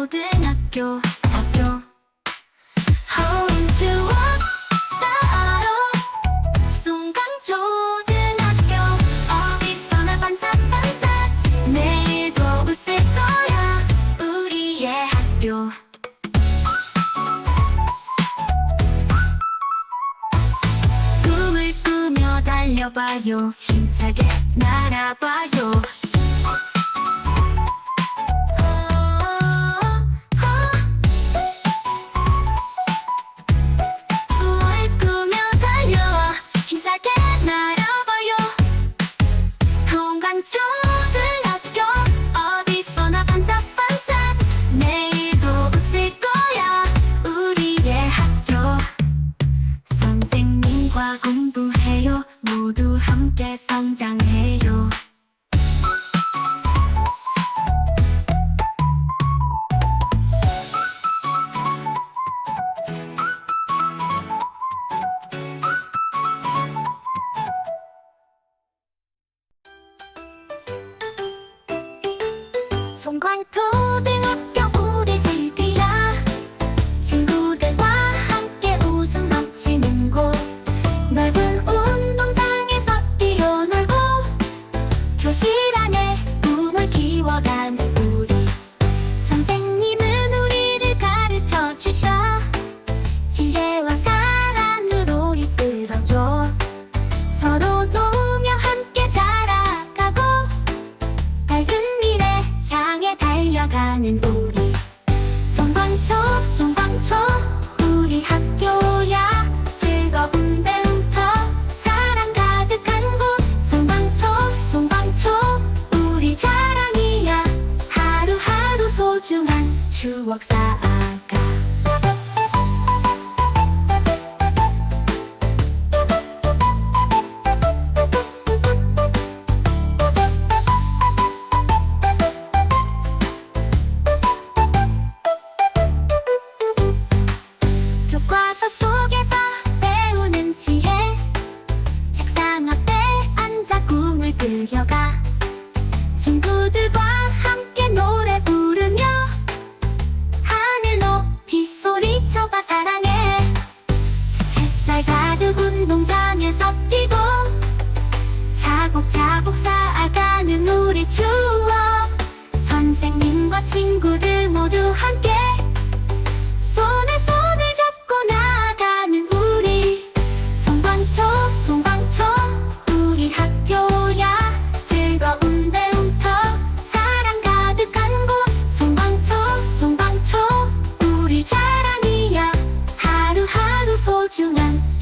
학교 학교. 허운 추억 쌓아요 순간 초등학교 어디서나 반짝반짝 내일도 웃을 거야 우리의 학교. 꿈을 꾸며 달려봐요. 힘차게 날아봐요 성장해요. 송광초등학 달려가는 우리. 송광초 송광초 우리 학교야. 즐거운 배움터 사랑 가득한 곳. 송광초 송광초 우리 자랑이야. 하루하루 소중한 추억 쌓아 그려가. 친구들과 함께 노래 부르며 하늘 높이 소리쳐봐 사랑해. 햇살 가득 운동장에서 뛰고 차곡차곡 쌓아가는 우리 추억. 선생님과 친구들 모두 함께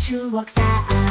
추억 쌓아